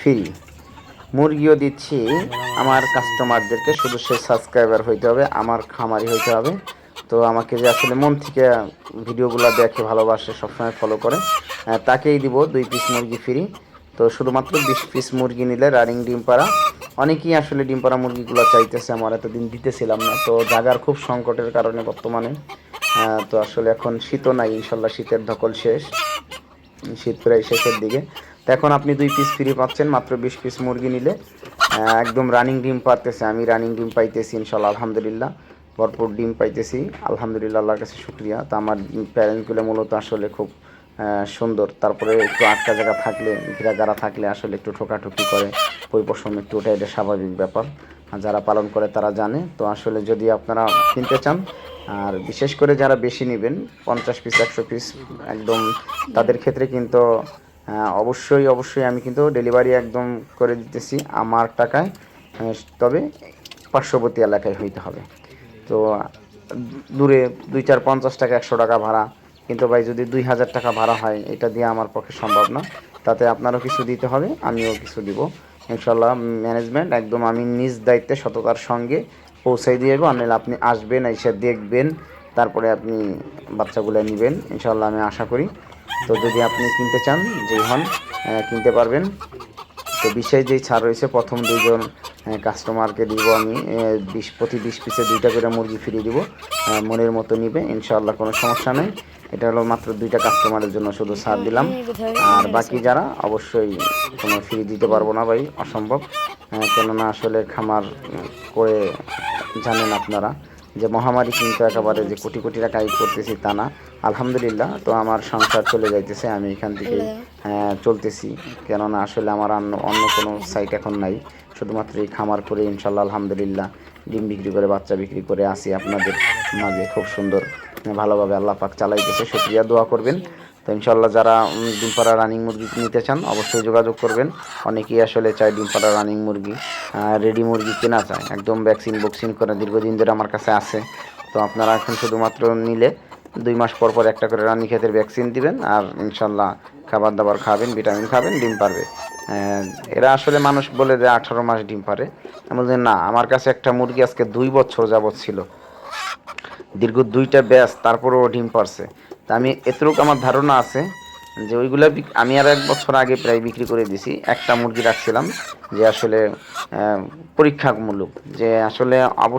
Free. মুরগিও দিচ্ছি। আমার কাস্টমারদেরকে শুধু সে সাবস্ক্রাইবার হইতে হবে, আমার খামারি হইতে হবে। তো আমাকে যে আসলে মন থেকে ভিডিওগুলো দেখে ভালোবাসে, সবসময় ফলো করে তাকেই দিব দুই পিস মুরগি ফ্রি তো শুধুমাত্র বিশ পিস মুরগি নিলে রানিং ডিম পাড়া। অনেকেই আসলে ডিম পাড়া মুরগিগুলো চাইতেছে, আমার এতদিন দিতেছিলাম না। তো জাগার খুব সংকটের কারণে বর্তমানে তো আসলে এখন শীতও নাই, ইনশাল্লাহ শীতের ধকল শেষ। শীত প্রায় শেষের দিকে। এখন আপনি দুই পিস ফ্রি পাচ্ছেন, মাত্র বিশ পিস মুরগি নিলে। একদম রানিং ডিম পাতেছে আমি রানিং ডিম পাইতেছি ইনশাল্লাহ আলহামদুলিল্লাহ। ভরপুর ডিম পাইতেছি, আলহামদুলিল্লাহ, আল্লাহর কাছে শুক্রিয়া। তা আমার প্যারেন্টগুলো মূলত আসলে খুব সুন্দর। তারপরে একটু আটকা জায়গা থাকলে ঘিরাগারা থাকলে আসলে একটু ঠোকাঠুকি করে, পরিপোষণ একটু ওটা এটা স্বাভাবিক ব্যাপার। যারা পালন করে তারা জানে। তো আসলে যদি আপনারা কিনতে চান, আর বিশেষ করে যারা বেশি নেবেন, পঞ্চাশ পিস একশো পিস একদম তাদের ক্ষেত্রে কিন্তু অবশ্যই অবশ্যই আমি কিন্তু ডেলিভারি একদম করে দিতেছি আমার টাকায়। আহ, তবে পার্শ্ববর্তী এলাকায় হইতে হবে। তো দূরে দুই চার পঞ্চাশ টাকা একশো টাকা ভাড়া। কিন্তু ভাই যদি দুই হাজার টাকা ভাড়া হয় এটা দিয়ে আমার পক্ষে সম্ভব না। তাতে আপনারও কিছু দিতে হবে আমিও কিছু দিব। ইনশাল্লাহ ম্যানেজমেন্ট একদম আমি নিজ দায়িত্বে সততার সঙ্গে পৌঁছাই দিয়ে দেবো আনলে আপনি আসবেন এসে দেখবেন তারপরে আপনি বাচ্চাগুলো নেবেন। ইনশাল্লাহ আমি আশা করি তো যদি আপনি কিনতে চান যেই হন কিনতে পারবেন। তো বিশেষ যেই ছাড় রয়েছে প্রথম দুইজন কাস্টমারকে দিব আমি বিশ প্রতি বিশ পিসে দুইটা করে মুরগি ফিরিয়ে দিব। মনের মতো নিবে ইনশাআল্লাহ কোনো সমস্যা নেই। এটা হলো মাত্র দুইটা কাস্টমারের জন্য শুধু ছাড় দিলাম। আর বাকি যারা অবশ্যই কোনো ফ্রি দিতে পারব না ভাই অসম্ভব। কেননা আসলে খামার করে জানেন আপনারা। যে মহামারী কিন্তু একেবারে যে কোটি কোটি টাকা আয় করতেছি তা না। আলহামদুলিল্লাহ তো আমার সংসার চলে যাইতেছে আমি এখান থেকে হ্যাঁ চলতেছি। কেননা আসলে আমার অন্য অন্য কোনো সাইট এখন নাই। শুধুমাত্র এই খামার করে ইনশাল্লাহ আলহামদুলিল্লাহ ডিম বিক্রি করে বাচ্চা বিক্রি করে আসি আপনাদের মাঝে। খুব সুন্দর ভালোভাবে আল্লাহ পাক চালাইতেছে। সুক্রিয়া দোয়া করবেন। তো ইনশাল্লাহ যারা ডিম পাড়া রানিং মুরগি নিতে চান, অবশ্যই যোগাযোগ করবেন। অনেকেই আসলে চায় ডিম পাড়া রানিং মুরগি রেডি মুরগি কেনা চায় একদম ভ্যাকসিন বক্সিন করে দীর্ঘদিন ধরে আমার কাছে আছে। তো আপনারা এখন শুধুমাত্র নিলে দুই মাস পর পর একটা করে রানী ক্ষেতের ভ্যাকসিন দিবেন আর ইনশাল্লাহ খাবার দাবার খাবেন ভিটামিন খাবেন, ডিম পারবে। এরা আসলে মানুষ বলে যে আঠারো মাস ডিম পারে। আমি না, আমার কাছে একটা মুরগি আজকে দুই বছর যাবৎ ছিল। দীর্ঘ দুইটা ব্যাস, তারপরেও ডিম পারছে। তা আমি এতটুকু আমার ধারণা আছে যে ওইগুলো আমি আর এক বছর আগে প্রায় বিক্রি করে দিছি। একটা মুরগি রাখছিলাম যে আসলে পরীক্ষামূলক, যে আসলে অবশ্যই